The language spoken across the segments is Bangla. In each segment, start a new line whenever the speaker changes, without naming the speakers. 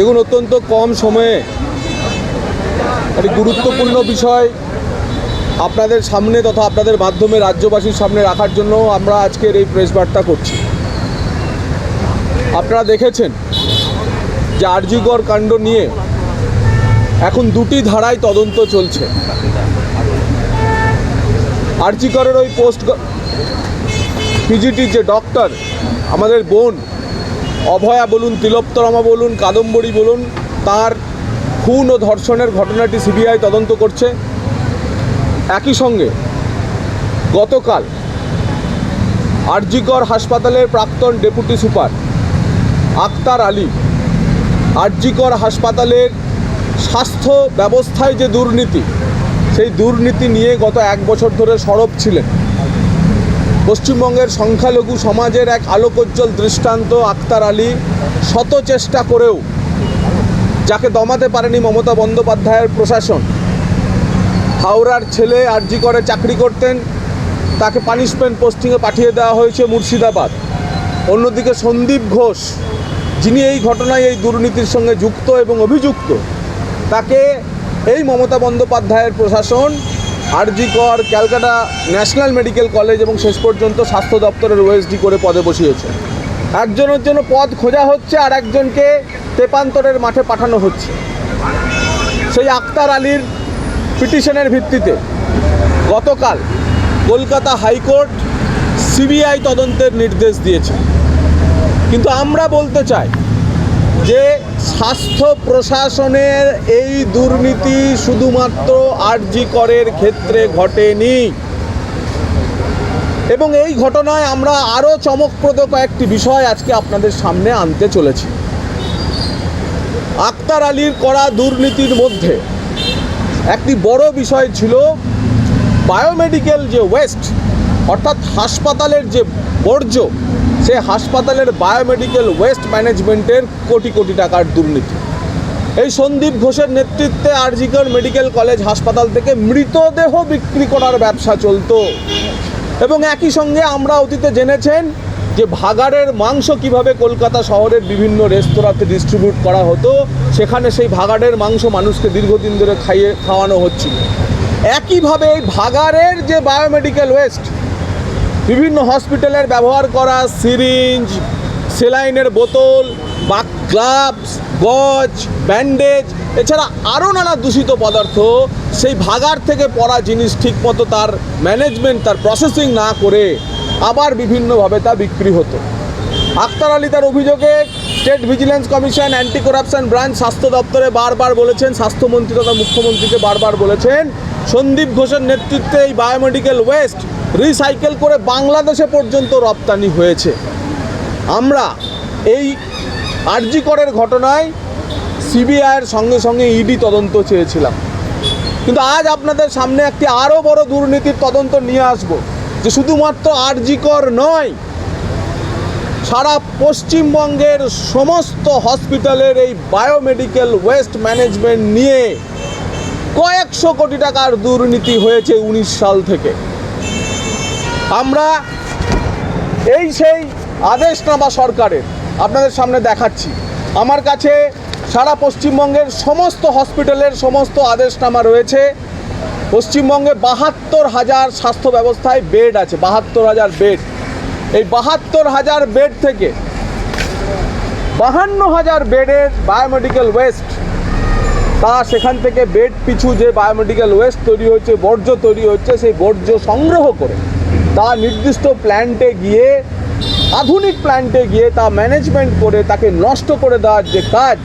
দেখুন, অত্যন্ত কম সময়ে একটি গুরুত্বপূর্ণ বিষয় আপনাদের সামনে তথা আপনাদের মাধ্যমে রাজ্যবাসীর সামনে রাখার জন্য আমরা আজকের এই প্রেস বার্তা করছি। আপনারা দেখেছেন যে আরজিগড় কাণ্ড নিয়ে এখন দুটি ধারায় তদন্ত চলছে। আরজিগড়ের ওই পোস্ট পিজিটির যে ডক্টর আমাদের বোন অভয়া বলুন তিলোত্তরমা বলুন, কাদম্বরী বলুন, তার খুন ও ধর্ষণের ঘটনাটি সিবিআই তদন্ত করছে। একই সঙ্গে গতকাল আরজিকর হাসপাতালের প্রাক্তন ডেপুটি সুপার আক্তার আলী আরজিকর হাসপাতালের স্বাস্থ্য ব্যবস্থায় যে দুর্নীতি, সেই দুর্নীতি নিয়ে গত এক বছর ধরে সরব ছিলেন। পশ্চিমবঙ্গের সংখ্যালঘু সমাজের এক আলোকোজ্জ্বল দৃষ্টান্ত আক্তার আলী শত চেষ্টা করেও, যাকে দমাতে পারেনি মমতা বন্দ্যোপাধ্যায়ের প্রশাসন। হাওড়ার ছেলে আরজি করে চাকরি করতেন, তাকে পানিশমেন্ট পোস্টিংয়ে পাঠিয়ে দেওয়া হয়েছে মুর্শিদাবাদ। অন্যদিকে সন্দীপ ঘোষ, যিনি এই ঘটনায় এই দুর্নীতির সঙ্গে যুক্ত এবং অভিযুক্ত, তাকে এই মমতা বন্দ্যোপাধ্যায়ের প্রশাসন RG Kar Calcutta National Medical College এবং শেষ পর্যন্ত স্বাস্থ্য দপ্তরের ওএসডি করে পদে বসিয়েছে। একজনের জন্য পদ খোঁজা হচ্ছে আর একজনকে তেপান্তরের মাঠে পাঠানো হচ্ছে। সেই আক্তার আলীর পিটিশনের ভিত্তিতে গতকাল কলকাতা হাইকোর্ট সিবিআই তদন্তের নির্দেশ দিয়েছে। কিন্তু আমরা বলতে চাই যে স্বাস্থ্য প্রশাসনের এই দুর্নীতি শুধুমাত্র আরজি করের ক্ষেত্রে ঘটেনি। এবং এই ঘটনায় আমরা আরও চমকপ্রদ কয়েকটি বিষয় আজকে আপনাদের সামনে আনতে চলেছি। আক্তার আলীর করা দুর্নীতির মধ্যে একটি বড় বিষয় ছিল বায়োমেডিক্যাল যে ওয়েস্ট, অর্থাৎ হাসপাতালের যে বর্জ্য সে হাসপাতালের বায়োমেডিক্যাল ওয়েস্ট ম্যানেজমেন্টের কোটি কোটি টাকার দুর্নীতি। এই সন্দীপ ঘোষের নেতৃত্বে আরজিকর মেডিকেল কলেজ হাসপাতাল থেকে মৃতদেহ বিক্রি করার ব্যবসা চলতো। এবং একই সঙ্গে আমরা অতীতে জেনেছেন যে ভাগাড়ের মাংস কীভাবে কলকাতা শহরের বিভিন্ন রেস্তোরাঁতে ডিস্ট্রিবিউট করা হতো, সেখানে সেই ভাগাড়ের মাংস মানুষকে দীর্ঘদিন ধরে খাইয়ে খাওয়ানো হচ্ছিল। একইভাবে এই ভাগাড়ের যে বায়োমেডিক্যাল ওয়েস্ট বিভিন্ন হসপিটালের ব্যবহার করা সিরিঞ্জ, সেলাইনের বোতল বা গ্লাভস, গজ, ব্যান্ডেজ, এছাড়া আরও নানা দূষিত পদার্থ। সেই ভাগার থেকে পড়া জিনিস ঠিকমতো তার ম্যানেজমেন্ট, তার প্রসেসিং না করে আবার বিভিন্নভাবে তা বিক্রি হতো। আক্তার আলী তার অভিযোগে state vigilance commission anti corruption branch স্বাস্থ্য দপ্তরে বারবার বলেছেন, স্বাস্থ্যমন্ত্রী তথা মুখ্যমন্ত্রীকে বারবার বলেছেন সন্দীপ ঘোষের নেতৃত্বে এই বায়োমেডিক্যাল ওয়েস্ট রিসাইকেল করে বাংলাদেশে পর্যন্ত রপ্তানি হয়েছে। আমরা এই আরজি করের ঘটনায় সিবিআইয়ের সঙ্গে সঙ্গে ইডি তদন্ত চেয়েছিলাম। কিন্তু আজ আপনাদের সামনে একটি আরও বড় দুর্নীতির তদন্ত নিয়ে আসব, যে শুধুমাত্র আরজিকর নয়, সারা পশ্চিমবঙ্গের সমস্ত হসপিটালের এই বায়োমেডিক্যাল ওয়েস্ট ম্যানেজমেন্ট নিয়ে কয়েকশো কোটি টাকার দুর্নীতি হয়েছে উনিশ সাল থেকে। আমরা এই সেই আদেশনামা সরকারের, আপনাদের সামনে দেখাচ্ছি। আমার কাছে সারা পশ্চিমবঙ্গের সমস্ত হসপিটালের সমস্ত আদেশনামা রয়েছে। পশ্চিমবঙ্গে বাহাত্তর হাজার স্বাস্থ্য ব্যবস্থায় বেড আছে, বাহাত্তর হাজার বেড। এই বাহাত্তর হাজার বেড থেকে বাহান্ন হাজার বেডের বায়োমেডিক্যাল ওয়েস্ট তা সেখান থেকে বেড পিছু যে বায়োমেডিক্যাল ওয়েস্ট তৈরি হচ্ছে বর্জ্য তৈরি হচ্ছে, সেই বর্জ্য সংগ্রহ করে তা নির্দিষ্ট প্ল্যান্টে গিয়ে, আধুনিক প্ল্যান্টে গিয়ে তা ম্যানেজমেন্ট করে তাকে নষ্ট করে দেওয়ার যে কাজ,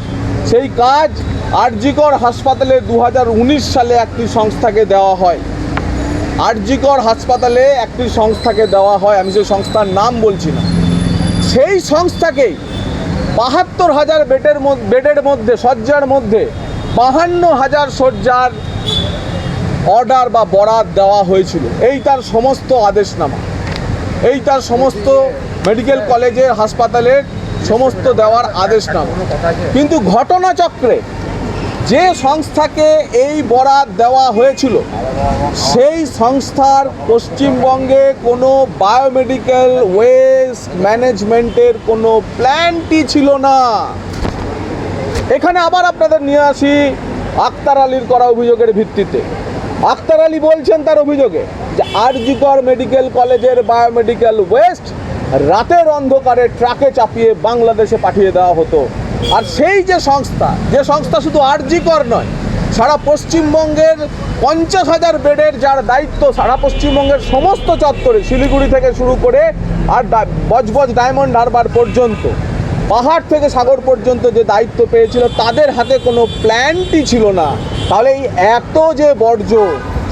সেই কাজ আরজিকর হাসপাতালে দু হাজার উনিশ সালে একটি সংস্থাকে দেওয়া হয়। আরজিকর হাসপাতালে একটি সংস্থাকে দেওয়া হয়, আমি সেই সংস্থার নাম বলছি না। সেই সংস্থাকেই বাহাত্তর হাজার বেডের বেডের মধ্যে, শয্যার মধ্যে বাহান্ন হাজার শয্যার অর্ডার বা বরাদ দেওয়া হয়েছিল। এই তার সমস্ত আদেশনামা, এই তার সমস্ত মেডিকেল কলেজের হাসপাতালের সমস্ত দেওয়ার আদেশনামা। কিন্তু ঘটনাচক্রে যে সংস্থাকে এই বরাদ দেওয়া হয়েছিল, সেই সংস্থার পশ্চিমবঙ্গে কোনো বায়োমেডিক্যাল ওয়েস্ট ম্যানেজমেন্টের কোনো প্ল্যানটি ছিল না। এখানে আবার আপনাদের নিয়ে আসি আক্তার আলীর করা অভিযোগের ভিত্তিতে। আক্তার আলী বলছেন তার অভিযোগে যে আরজিকর মেডিকেল কলেজের বায়োমেডিক্যাল ওয়েস্ট রাতের অন্ধকারে ট্রাকে চাপিয়ে বাংলাদেশে পাঠিয়ে দেওয়া হতো। আর সেই যে সংস্থা যে সংস্থা শুধু আরজিকর নয়, সারা পশ্চিমবঙ্গের পঞ্চাশ হাজার বেডের যার দায়িত্ব, সারা পশ্চিমবঙ্গের সমস্ত চত্বরে শিলিগুড়ি থেকে শুরু করে আর বজবজ ডায়মন্ড হারবার পর্যন্ত পাহাড় থেকে সাগর পর্যন্ত যে দায়িত্ব পেয়েছিল, তাদের হাতে কোনো প্ল্যানটি ছিল না। তাহলে এই এত যে বর্জ্য,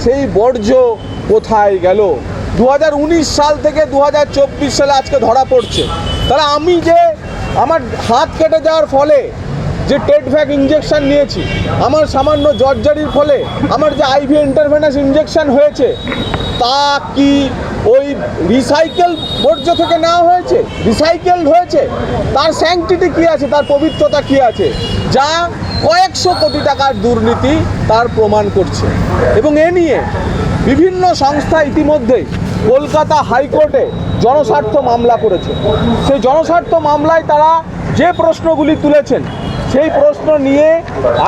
সেই বর্জ্য কোথায় গেল? দু হাজার উনিশ সাল থেকে দু হাজার চব্বিশ সালে আজকে ধরা পড়ছে। তাহলে আমি যে আমার হাত কেটে যাওয়ার ফলে যে টেট ভ্যাক ইঞ্জেকশন নিয়েছি, আমার সামান্য জর্জারির ফলে, আমার যে আইভি ইন্টারভেনাস ইঞ্জেকশন হয়েছে, তা কি ওই রিসাইকেল বর্জ্য থেকে নেওয়া হয়েছে রিসাইকেলড হয়েছে, তার স্যাংটিটি কি আছে, তার পবিত্রতা কি আছে, যা কয়েকশো কোটি টাকার দুর্নীতি তার প্রমাণ করছে। এবং এ নিয়ে বিভিন্ন সংস্থা ইতিমধ্যেই কলকাতা হাইকোর্টে জনস্বার্থ মামলা করেছে। সেই জনস্বার্থ মামলায় তারা যে প্রশ্নগুলি তুলেছেন, সেই প্রশ্ন নিয়ে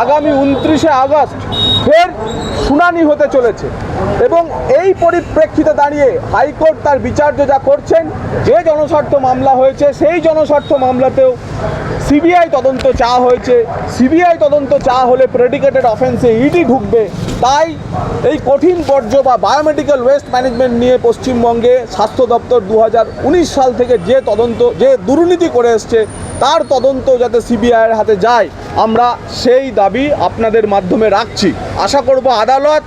আগামী উনত্রিশে আগস্ট ফের শুনানি হতে চলেছে। এবং এই পরিপ্রেক্ষিতে দাঁড়িয়ে হাইকোর্ট তার বিচার্য যা করছেন, যে জনস্বার্থ মামলা হয়েছে, সেই জনস্বার্থ মামলাতেও সিবিআই তদন্ত চাওয়া হয়েছে। সিবিআই তদন্ত চাওয়া হলে প্রেডিকেটেড অফেন্সে ইডি ঢুকবে। তাই এই কঠিন বর্জ্য বা বায়োমেডিক্যাল ওয়েস্ট ম্যানেজমেন্ট নিয়ে পশ্চিমবঙ্গে স্বাস্থ্য দপ্তর দু হাজার উনিশ সাল থেকে যে তদন্ত, যে দুর্নীতি করে এসছে তার তদন্ত যাতে সিবিআইয়ের হাতে যায়, আমরা সেই দাবি আপনাদের মাধ্যমে রাখছি। আশা করব আদালত